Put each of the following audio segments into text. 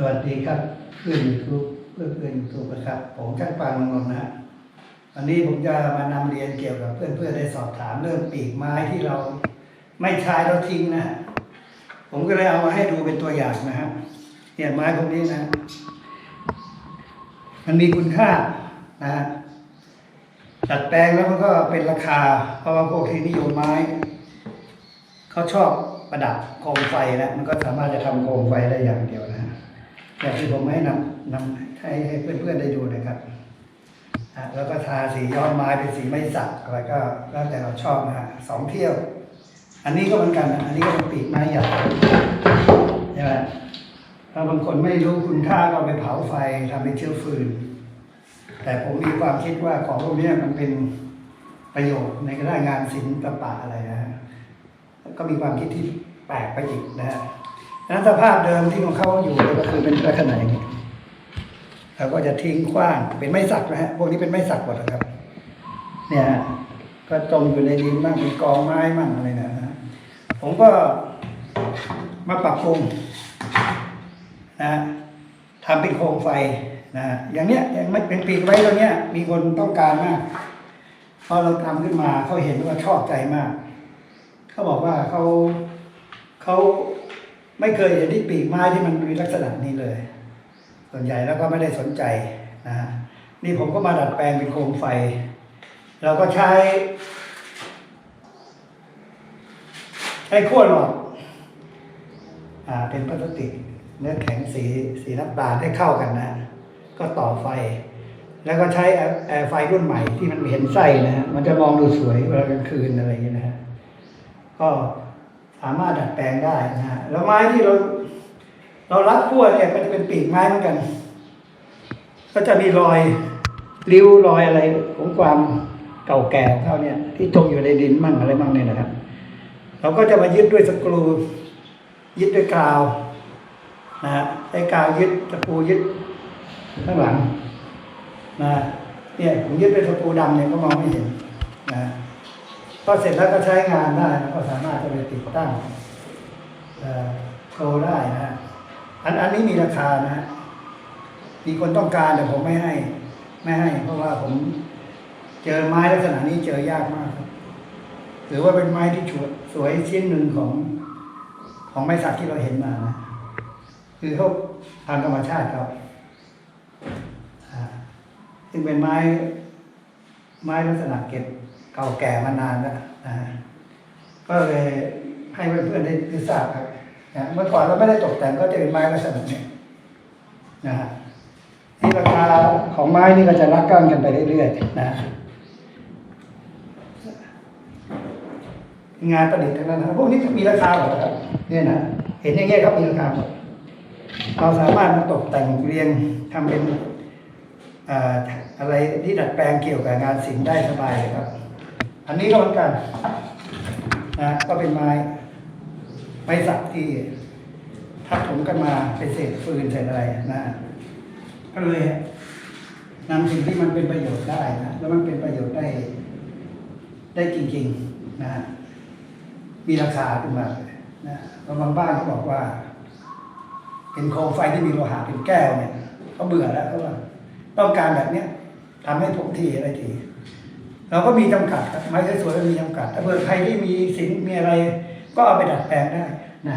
สวัสดีครับเพื่อนยูทูบเพื่อนเพื่อนยูทูบนะครับ ผมช่างปานมงนะวันนี้ผมจะมานำเรียนเกี่ยวกับเพื่อนเพื่อนได้สอบถามเรื่องปีกไม้ที่เราไม่ใช้เราทิ้งนะผมก็เลยเอามาให้ดูเป็นตัวอย่างนะฮะเนี่ยไม้พวกนี้นะ มันมีคุณค่านะฮะจัดแปลงแล้วมันก็เป็นราคา เพราะว่าพวกที่นิยมไม้เขาชอบประดับโคมไฟนะมันก็สามารถจะทำโคมไฟได้อย่างเดียวนะ อย่างที่ผมให้นำนำให้ให้เพื่อนๆได้ดูนะครับแล้วก็ทาสีย้อมไม้เป็นสีไม้สักอะไรก็แล้วแต่เราชอบนะฮะสองเที่ยว อันนี้ก็เหมือนกันอันนี้ก็เป็นปีกไม้ใหญ่ใช่ไหมถ้าบางคนไม่รู้คุณค่าก็ไปเผาไฟทำเป็นเชื้อฟืน แต่ผมมีความคิดว่าของพวกนี้มันเป็นประโยชน์ในด้านงานศิลปะอะไรนะฮะก็มีความคิดที่แปลกไปอีกนะฮะ นั้นสภาพเดิมที่ของเขาอยู่ก็คือเป็นลักษณะอย่างนี้เราก็จะทิ้งขว้างเป็นไม้สักนะฮะพวกนี้เป็นไม้สักหมดนะครับ เนี่ยก็จมอยู่ในดินบ้างเป็นกองไม้บ้างอะไรนะฮะผมก็มาปรับปรุงนะทำเป็นโคมไฟนะฮะอย่างเนี้ยย่างไม่เป็นปีกไว้ตัวเนี้ย มีคนต้องการมากพอเราทำขึ้นมาเขาเห็นว่าชอบใจมาก เขาบอกว่าเขาเขา ไม่เคยเห็นที่ปีกไม้ที่มันมีลักษณะนี้เลย ส่วนใหญ่แล้วก็ไม่ได้สนใจนะฮะนี่ผมก็มาดัดแปลงเป็นโคมไฟ เราก็ใช้ ใช้ขั้วหลอดอ่าเป็นพลาสติก เนื้อแข็งสีสีน้ำตาลให้เข้ากันนะ ก็ต่อไฟ แล้วก็ใช้แอร์ไฟรุ่นใหม่ที่มันเห็นไส้นะฮะมันจะมองดูสวยเวลากลางคืนอะไรอย่างเงี้ยนะฮะก็ สามารถดัดแปลงได้นะฮะแล้วไม้ที่เรา เรารัดขั้วเนี่ยก็จะเป็นปีกไม้เหมือนกัน ก็จะมีรอยริ้วรอยอะไรของความเก่าแก่ของเขาเนี่ยที่จมอยู่ในดินมั่งอะไรมั่งเนี่ยนะครับ เราก็จะมายึดด้วยสกรูยึดด้วยกาวนะฮะไอ้กาวยึดตะปูยึดข้างหลังนะเนี่ยผมยึดด้วยตะปูดำเนี่ยก็มองไม่เห็นนะ พอเสร็จแล้วก็ใช้งานได้แล้วก็สามารถจะไปติดตั้งโชว์ได้นะอันอันนี้มีราคานะ มีคนต้องการแต่ผมไม่ให้ ไม่ให้ เพราะว่าผมเจอไม้ลักษณะนี้เจอยากมากครับหรือว่าเป็นไม้ที่สวยสวยชิ้นหนึ่งของของไม้สักที่เราเห็นมานะคือเขาทางธรรมชาติครับอ่าซึ่งเป็นไม้ไม้ลักษณะเก็บ ก่าแก่มานานแล้วนะฮะก็เลยให้เพื่อนๆได้ได้ทราบครับนะเมื่อก่อนเราไม่ได้ตกแต่งก็จะเป็นไม้ลักษณะนี้นะฮะนี่ราคาของไม้นี่ก็จะรักกันกันไปเรื่อยๆนะฮะงานประดิษฐ์ทั้งนั้นนะพวกนี้มีราคาหมดครับเนี่ยนะเห็นอย่างเงี้ยครับมีราคาหมดเราสามารถมาตกแต่งเรียงทำเป็นอะไรที่ดัดแปลงเกี่ยวกับงานศิลป์ได้สบายเลยครับ อันนี้ก็เหมือนกันนะก็เป็นไม้ ไม้สักที่ทับถมกันมาเป็นเศษฟืนเศษอะไรนะก็เลยนำสิ่งที่มันเป็นประโยชน์ได้นะแล้วมันเป็นประโยชน์ได้ ได้จริง ๆ นะมีราคาขึ้นมาเลยนะแล้วบางบ้านเขาบอกว่าเป็นโคมไฟที่มีโลหะเป็นแก้วเนี่ยเขาเบื่อแล้วเขาว่าต้องการแบบเนี้ยทำให้ผมทีอะไรที เราก็มีจำกัดครับไม้สวยๆมีจำกัดถ้าเผื่อใครที่มีสินมีอะไร ก็เอาไปดัดแปลงได้นะ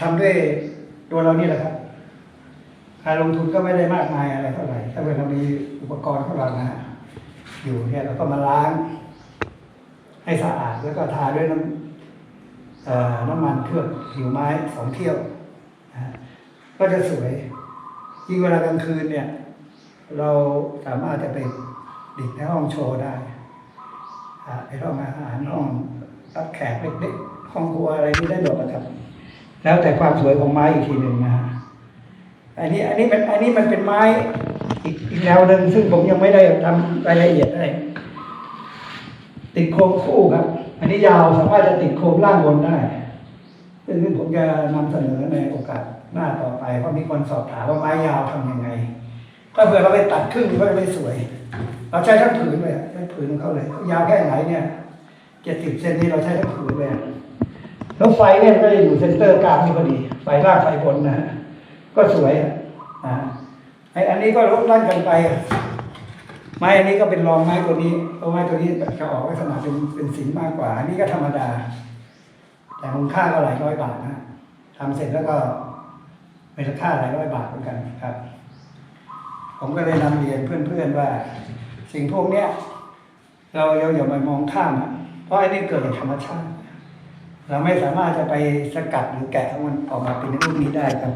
ทำด้วยตัวเรานี่แหละครับการลงทุนก็ไม่ได้มากมายอะไรเท่าไหร่ถ้าเผื่อเรามีอุปกรณ์ของเรานะอยู่เนี่ยเราก็มาล้าง ให้สะอาดแล้วก็ทาด้วยน้ำน้ำมันเคลือบผิวไม้สองเที่ยวก็จะสวยยิ่งเวลากลางคืนเนี่ย เราสามารถจะไป ดิดในห้องโชว์ได้อ่าในห้องอาหารห้องรับแขกเล็กๆห้องครัวอะไรนี่ได้หมดนะครับ แล้วแต่ความสวยของไม้อีกทีหนึ่งนะฮะอันนี้อันนี้เป็นอันนี้มันเป็นไม้อีกอีกแนวหนึ่งซึ่งผมยังไม่ได้ทำรายละเอียดอะไรติดโคมคู่ครับ อันนี้ยาวสามารถจะติดโคมล่างบนได้ซึ่งผมจะนำเสนอในโอกาสหน้าต่อไปเพราะมีคนสอบถามว่าไม้ยาวทำยังไงถ้าเผื่อเราไปตัดครึ่งก็จะไม่สวย เราใช้ทั้งผืนเลยใช้ผืนของเขาเลย ยาวแค่ไหนเนี่ยเจ็ดสิบเซนนี่เราใช้ทั้งผืนเลยแล้วไฟเนี่ยก็จะอยู่เซนเตอร์กลางนี่พอดี ไฟล่างไฟบนนะฮะก็สวยอะอ่าไออันนี้ก็ลดลั่นกันไปอะไม้อันนี้ก็เป็นรองไม้ตัวนี้เพราะไม้ตัวนี้จะออกลักษณะเป็นเป็นสินมากกว่า อันนี้ก็ธรรมดา แต่มูลค่าก็หลายร้อยบาทนะทำเสร็จแล้วก็เป็นราคาหลายร้อยบาทเหมือนกันครับ ผมก็เลยนำเรียนเพื่อนๆว่า สิ่งพวกเนี้ยเราเราอย่าไปมองข้ามนะเพราะไอ้นี่เกิดจากธรรมชาติ เราไม่สามารถจะไปสกัดหรือแกะมันออกมาเป็นรูปนี้ได้ครับ